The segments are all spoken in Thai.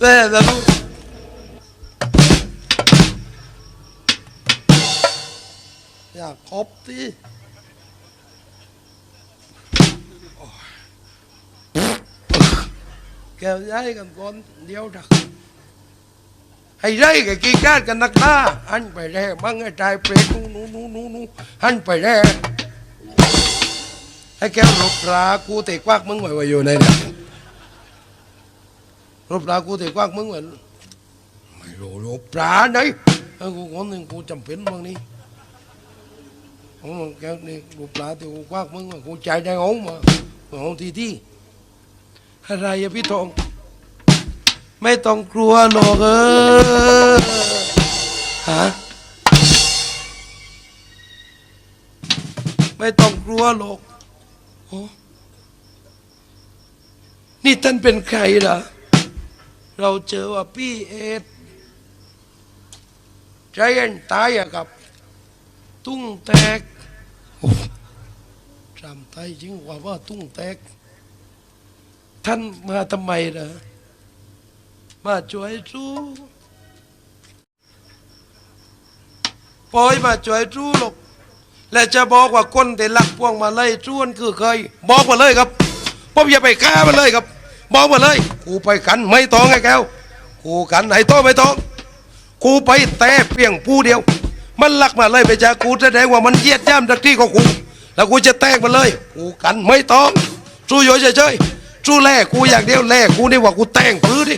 เต้นะลูกอยากครบที่แกวย้ายกันก่อนเดี๋ยวดักให้ได้กับกีการกันนักหน้าหันไปแร่บ้างไอ้ใจเปรตนู้นู้นู้นู้นู้หันไปแร่ให้แกวรบรากูเตะกวักมึงไว้ไว้อยู่ในเนี่ยรบปลากูตีกว้างมึงเหมือนไม่รู้รบปลาไหนกูคนหนึ่งกูจำเป็นบางนี้ของมึงแกนี่รบปลาตีกูกว้างมึงกูใจใจงงมาของทีที่อะไรอะพี่ทองไม่ต้องกลัวหรอกเออฮะไม่ต้องกลัวหรอกโอ้นี่ท่านเป็นใครล่ะ เราเจอว่าพี่เอ็ดใจเย็นตายอะครับ ตุ้งแตกจำไทยจริงกว่าว่าตุ้งแตก ท่านมาทำไมล่ะมาช่วยสู้ปล่อยมาช่วยสู้หรอกและจะบอกว่าคนที่ลักพวงมาเลยจ้วนคือเคย บอกมาเลยครับผมอย่าไปฆ่ามันเลยครับ บอกมาเลย กูไปกันไม่ต้องไอ้แก้ว กูกันไหนต้องไม่ต้อง กูไปแต่เพียงผู้เดียว มันลักมาเลยไปจากกูแสดงว่ามันเหยียดย่ำทักที่ของกู แล้วกูจะแตกมันเลย กูกันไม่ต้องสู้อยู่เฉยๆสู้แลกกูอย่างเดียวแลกกูนี่ว่ากูแต่งพื้นดิ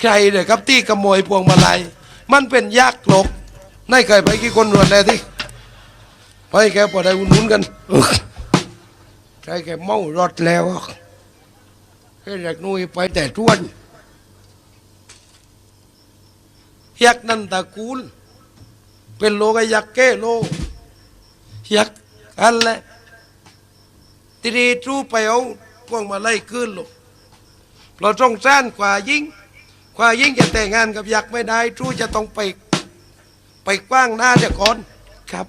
ใครเลยครับที่ขโมยพวงมาลัย มันเป็นยักษ์หลกนายเคยไปกี่คนรวนแล้วที่ไปแกพอได้อุ่นนุนกันใครแกเมารถแล้ว ให้เด็กนุ้ยไปแต่ทวนยักนันตะกูล เป็นโลกยักแก้โลยักอันแหละทีนี้ทูไปเอาพวงมาไล่ขึ้นลูกเราต้องสร้างกว่ายิ่งกว่ายิ่งจะแต่งงานกับยักษ์ไม่ได้ทูจะต้องไปไปกว้างหน้าเดี๋ยวก่อนครับ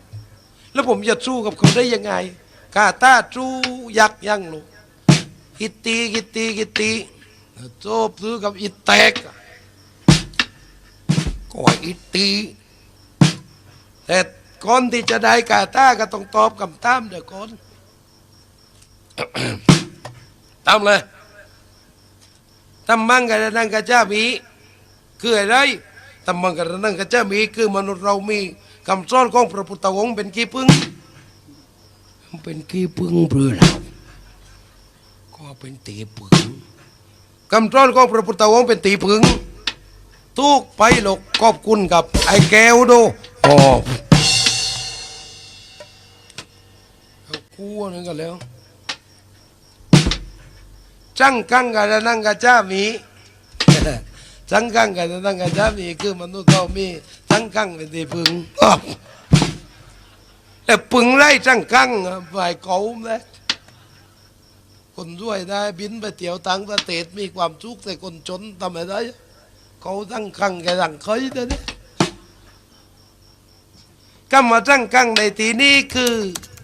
แล้วผมจะสู้กับเขาได้ยังไงกาตาสู้ยักษ์ยังลูก กิตตีกิตตีกิตตีโจบซื้อกับอิแตกก็อีตีแต่ก่อนที่จะได้กาตาก็ต้องตอบคำตามเดี๋ยวก่อนตามเลยตำมังกันนังกระจ้ามีคืออะไรตำมังกันนังกระจ้ามีคือมนุษย์เรามีคำสอนของพระพุทธองค์เป็นขี้พึ่งเป็นขี้พึ่งเพื่อเราก็เป็นตีพึ่งคำสอนของพระพุทธองค์เป็นตีพึ่งทุกไปหลกขอบคุณกับไอ้แก้วดูโอ้เอคู่นึงกันแล้วจังกังกันนั่งกับจ้ามีจังกังกันนั่งกับจ้ามีคือมนุษย์เรามีจังกังเป็นที่พึงแต่พึงไล่จังกังฝ่ายเขาเลย คนรวยได้บินไปเที่ยวต่างประเทศมีความสุขแต่คนจนทำไมได้เขาตั้งคังแกตั้งเคยนะเนี่ยกำมาตั้งคังในที่นี้คือ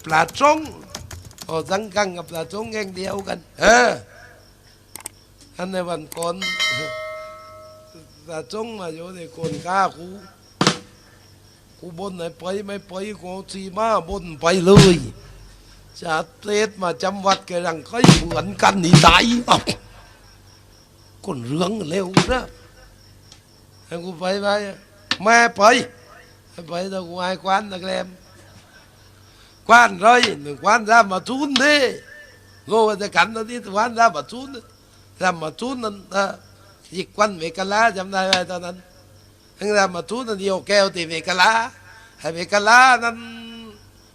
ปลาจงโอ้ตั้งคังกับปลาจงแง่งเดียวกัน เอออันในวันก่อนปลาจงมาอยู่ในคนฆ่ากูกูบนไหนไปไม่ไปกูสีมาบนไปเลย จาเตศมาจำวัดกันรังก็อยเหมือนกันนี่ตายเอาคนเรื่องเร็วนะให้กูไปไปแม่ไปไปแล้วกูไอ้ควันตะแกรมควันร้อยหนึ่งควันรามาทุนดิโลจะกันตอนนี้ควันรามาทุนรามาทุนนั่นยิกควันเมกะลาจำได้ไหมตอนนั้นทั้งรามาทุนนั่นเดียวแก้วตีเมกะลาให้เมกะลานั้น